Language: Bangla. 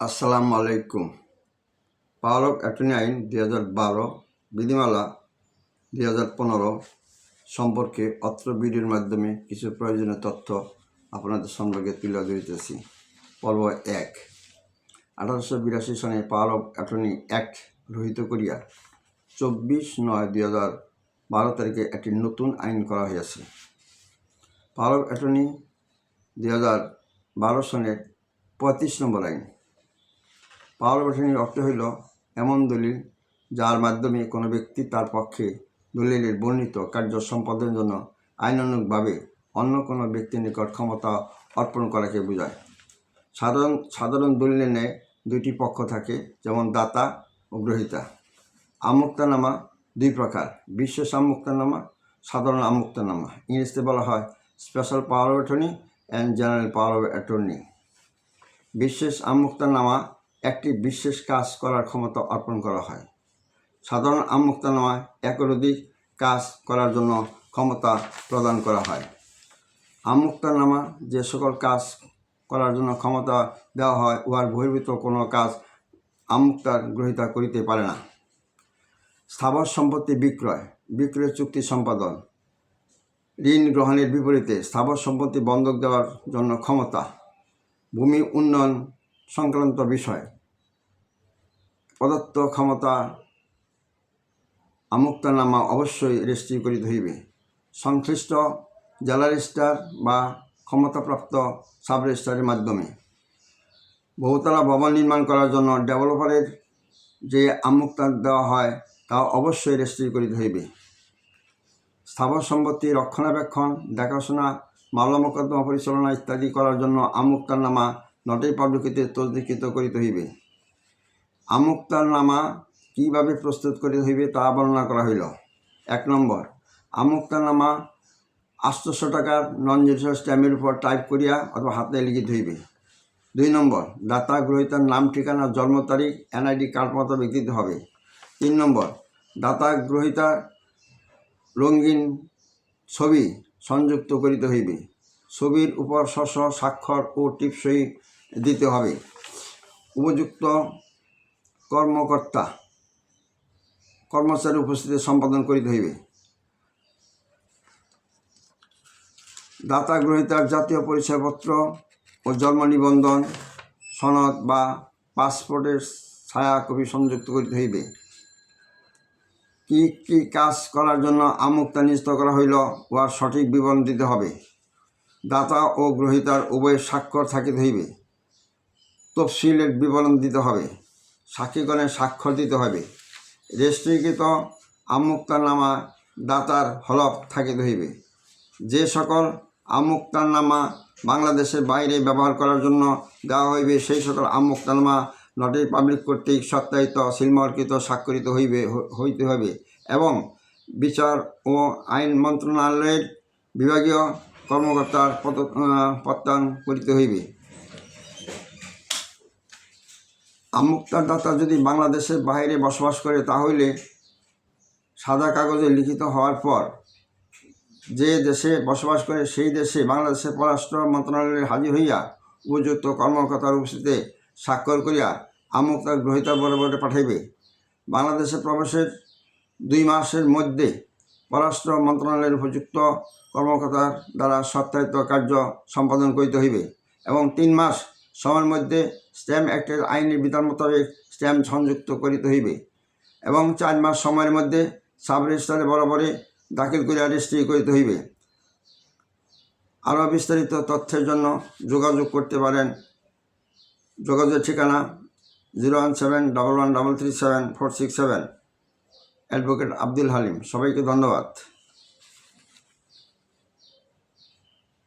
আসসালামু আলাইকুম। পাওয়ার অফ অ্যাটর্নি আইন দুই হাজার বারো, বিধিমালা দুই হাজার পনেরো সম্পর্কে অত্র ভিডিওর মাধ্যমে কিছু প্রয়োজনীয় তথ্য আপনাদের সম্পর্কে তুলে ধরিতেছি। পর্ব এক, আঠারোশো বিরাশি সনে পাওয়ার অফ অ্যাটর্নি অ্যাক্ট রহিত করিয়া চব্বিশ নয় দুই হাজার বারো তারিখে একটি নতুন আইন করা হয়েছে পাওয়ার অফ অ্যাটর্নি দুই হাজার বারো সনের পঁয়ত্রিশ নম্বর আইন। পাওয়ার অর্থ হইল এমন দলিল যার মাধ্যমে কোনো ব্যক্তি তার পক্ষে দলিলের বর্ণিত কার্য সম্পাদনের জন্য আইনানুগভাবে অন্য কোনো ব্যক্তির নিকট ক্ষমতা অর্পণ করাকে বোঝায়। সাধারণ সাধারণ দলিলের ন্যায় দুইটি পক্ষ থাকে, যেমন দাতা ও গ্রহীতা। আমুক্তানামা দুই প্রকার বিশেষ আমুক্তানামা সাধারণ আমুক্তানামা। ইংরেজিতে বলা হয় special power attorney and general power of attorney. বিশেষ আমুক্তানামা একটি বিশেষ কাজ করার ক্ষমতা অর্পণ করা হয়। সাধারণ আমুক্তানামায় একের অধিক কাজ করার জন্য ক্ষমতা প্রদান করা হয়। আমুক্তানামা যে সকল কাজ করার জন্য ক্ষমতা দেওয়া হয়, উহার বহির্ভূত কোনো কাজ আমুক্তার গ্রহিতা করিতে পারে না। স্থাবর সম্পত্তি বিক্রয় বিক্রয় চুক্তি সম্পাদন। ঋণ গ্রহণের বিপরীতে স্থাবর সম্পত্তি বন্ধক দেওয়ার জন্য ক্ষমতা। ভূমি উন্নয়ন সংক্রান্ত বিষয়। প্রদত্ত ক্ষমতা আমুক্তনামা অবশ্যই রেজিস্ট্রি করিতে হইবে। সংশ্লিষ্ট জেলা রেজিস্ট্রার বা ক্ষমতাপ্রাপ্ত সাব রেজিস্ট্রারের মাধ্যমে। বহুতলা ভবন নির্মাণ করার জন্য ডেভেলপারের যে আমুক্তা দেওয়া হয়, তা অবশ্যই রেজিস্ট্রি করিতে হইবে। স্থাবর সম্পত্তি রক্ষণাবেক্ষণ, দেখাশোনা মামলা মোকদ্দমা পরিচালনা ইত্যাদি করার জন্য আমুক্তারনামা নটের পাবলিকিতে তসদিকৃত করিতে হইবে। আমুক্তারনামা কীভাবে প্রস্তুত করিতে হইবে তা বর্ণনা করা হইল। এক নম্বর, আমুক্তার নামা আটশোশো টাকার নন জুডিশিয়াল স্ট্যাম্পের উপর টাইপ করিয়া অথবা হাতে লিখিতে হইবে। দুই নম্বর, দাতা গ্রহীতার নাম, ঠিকানা, জন্ম তারিখ এনআইডি কার্ড মতো দিতে হবে। তিন নম্বর, দাতা গ্রহীতার রঙিন ছবি সংযুক্ত করিতে হইবে। ছবির উপর স্ব স্বাক্ষর ও টিপসই দিতে হবে। উপযুক্ত কর্মকর্তা, কর্মচারী উপস্থিতি সম্পাদন করিতে হইবে। দাতা গ্রহীতার জাতীয় পরিচয়পত্র ও জন্ম নিবন্ধন, সনদ বা পাসপোর্টের ছায়া কপি সংযুক্ত করিতে হইবে। কি কি কাজ করার জন্য আমুক্তা নিযুক্ত করা হইল উহার সঠিক বিবরণ দিতে হবে। দাতা ও গ্রহীতার উভয়ের স্বাক্ষর থাকিতে হইবে। তফসিলের বিবরণ দিতে হবে। সাক্ষীগণের স্বাক্ষর দিতে হবে রেজিস্ট্রিকৃত আমুক্তারনামা দাতার হলফ থাকিতে হইবে। যে সকল আমুক্তারনামা বাংলাদেশের বাইরে ব্যবহার করার জন্য দেওয়া হইবে সেই সকল আমুক্তারনামা নটির পাবলিক কর্তৃক সত্যায়িত সিলমর্কিত স্বাক্ষরিত হইবে হইতে হবে এবং বিচার ও আইন মন্ত্রণালয়ের বিভাগীয় কর্মকর্তার আহ, করিতে হইবে। আমুক্তার দাতা যদি বাংলাদেশের বাইরে বসবাস করে, তাহলে সাদা কাগজে লিখিত হওয়ার পর যে দেশে বসবাস করে, সেই দেশে বাংলাদেশের পররাষ্ট্র মন্ত্রণালয়ে হাজির হইয়া উপযুক্ত কর্মকর্তার উপস্থিতিতে স্বাক্ষর করিয়া আমুক্তার গ্রহিতা বরাবরে পাঠাইবে। বাংলাদেশে প্রবেশের দুই মাসের মধ্যে পররাষ্ট্র মন্ত্রণালয়ের উপযুক্ত কর্মকর্তার দ্বারা সত্যায়িত কার্য সম্পাদন করিতে হইবে এবং তিন মাস সময়ের মধ্যে স্ট্যাম্প অ্যাক্টের আইনের বিধান মোতাবেক স্ট্যাম্প সংযুক্ত করিতে হইবে এবং চার মাস সময়ের মধ্যে সাব রেজিস্ট্রারে বরাবরে দাখিল করিয়া রেজিস্ট্রি করিতে হইবে। আরও বিস্তারিত তথ্যের জন্য যোগাযোগ করতে পারেন। যোগাযোগের ঠিকানা zero one seven double one double three seven four six seven. Advocate Abdul Halim, সবাইকে ধন্যবাদ।